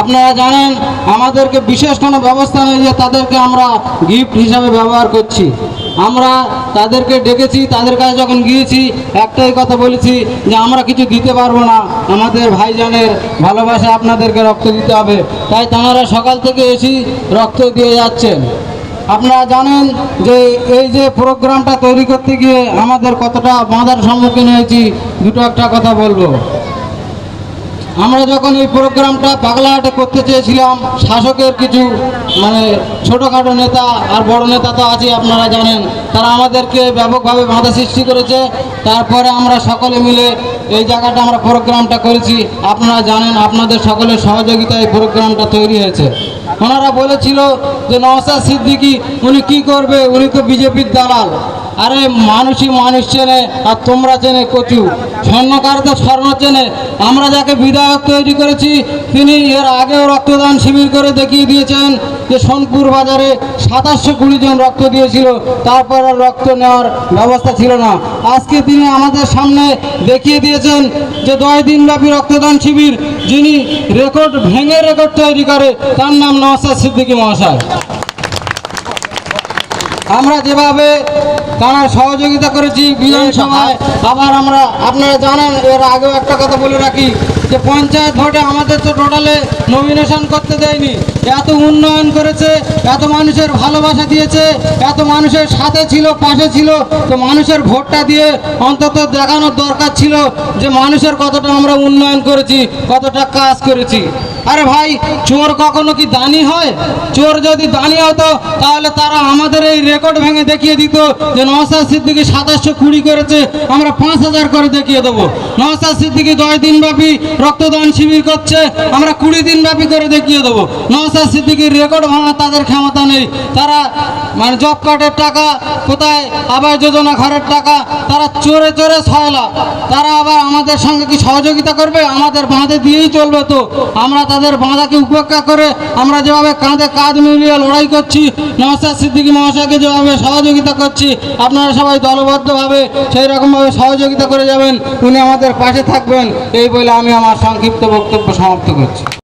আপনারা জানেন, আমাদেরকে বিশেষ কোনো ব্যবস্থা নেই যে তাদেরকে আমরা গিফট হিসাবে ব্যবহার করছি। আমরা তাদেরকে ডেকেছি, তাদের কাছে যখন গিয়েছি, একটাই কথা বলেছি যে আমরা কিছু দিতে পারব না। আমাদের ভাইজানের ভালোবাসা আপনাদেরকে রক্ত দিতে হবে। তাই তাঁরা সকাল থেকে এসেই রক্ত দিয়ে যাচ্ছেন। আপনারা জানেন যে এই যে প্রোগ্রামটা তৈরি করতে গিয়ে আমাদের কতটা বাঁধার সম্মুখীন হয়েছি, দুটো একটা কথা বলব। আমরা যখন এই প্রোগ্রামটা পাগলাহাটে করতে চেয়েছিলাম, শাসকের কিছু মানে ছোটোখাটো নেতা আর বড় নেতা তো আছে আপনারা জানেন, তারা আমাদেরকে ব্যাপকভাবে বাধা সৃষ্টি করেছে। তারপরে আমরা সকলে মিলে এই জায়গাটা আমরা প্রোগ্রামটা করেছি। আপনারা জানেন, আপনাদের সকলের সহযোগিতায় এই প্রোগ্রামটা তৈরি হয়েছে। ওনারা বলেছিল যে নওসাদ সিদ্দিকি, উনি কি করবে? উনি তো বিজেপির দালাল। আরে মানুষই মানুষ চেনে, আর তোমরা চেনে কচু। স্বর্ণকার তো স্বর্ণ চেনে। আমরা যাকে বিধায়ক তৈরি করেছি, তিনি এর আগেও রক্তদান শিবির করে দেখিয়ে দিয়েছেন যে সোনপুর বাজারে সাতাশশো কুড়ি জন রক্ত দিয়েছিল, তারপর আর রক্ত নেওয়ার ব্যবস্থা ছিল না। আজকে তিনি আমাদের সামনে দেখিয়ে দিয়েছেন যে দশ দিনব্যাপী রক্তদান শিবির, যিনি রেকর্ড, ভেঙে রেকর্ড তৈরি করে, তার নাম নওসাদ সিদ্দিকী মহাশয়। আমরা যেভাবে তারা সহযোগিতা করেছি বিধানসভায় আবার আমরা আপনারা জানেন এর আগেও একটা কথা বলে রাখি যে পঞ্চায়েত ভোটে আমাদের তো টোটালে নমিনেশন করতে দেয়নি। এত উন্নয়ন করেছে, এত মানুষের ভালোবাসা দিয়েছে, এত মানুষের সাথে ছিল, পাশে ছিল, তো মানুষের ভোটটা দিয়ে অন্তত দেখানোর দরকার ছিল যে মানুষের কতটা আমরা উন্নয়ন করেছি, কতটা কাজ করেছি। আরে ভাই, চোর কখনো কি দানি হয়? চোর যদি দানি হতো, তাহলে তারা আমাদের এই রেকর্ড ভেঙে দেখিয়ে দিত যে নওসাদ সিদ্দিকি সাতাশশো কুড়ি করেছে, আমরা পাঁচ হাজার করে দেখিয়ে দেবো। নওসাদ সিদ্দিকি দশ দিন ব্যাপী রক্তদান শিবির করছে, আমরা কুড়ি দিন ব্যাপী করে দেখিয়ে দেবো। নওসাদ সিদ্দিকির রেকর্ড ভাঙা, তাদের ক্ষমতা নেই। তারা মানে জব কার্ডের টাকা, কোথায় আবাস যোজনা ঘরের টাকা, তারা চোরে চোরে ছয়লা। তারা আবার আমাদের সঙ্গে কি সহযোগিতা করবে? আমাদের বাঁধে দিয়েই চলবে তো। আমরা তাদের বাঁধাকে উপেক্ষা করে, আমরা যেভাবে কাঁধে কাঁধ মিলিয়ে লড়াই করছি নওসাদ সিদ্দিকী মহাশয়কে যেভাবে সহযোগিতা করছি, আপনারা সবাই দলবদ্ধভাবে সেই রকমভাবে সহযোগিতা করে যাবেন, উনি আমাদের পাশে থাকবেন, এই বলে আমি আমার সংক্ষিপ্ত বক্তব্য সমাপ্ত করছি।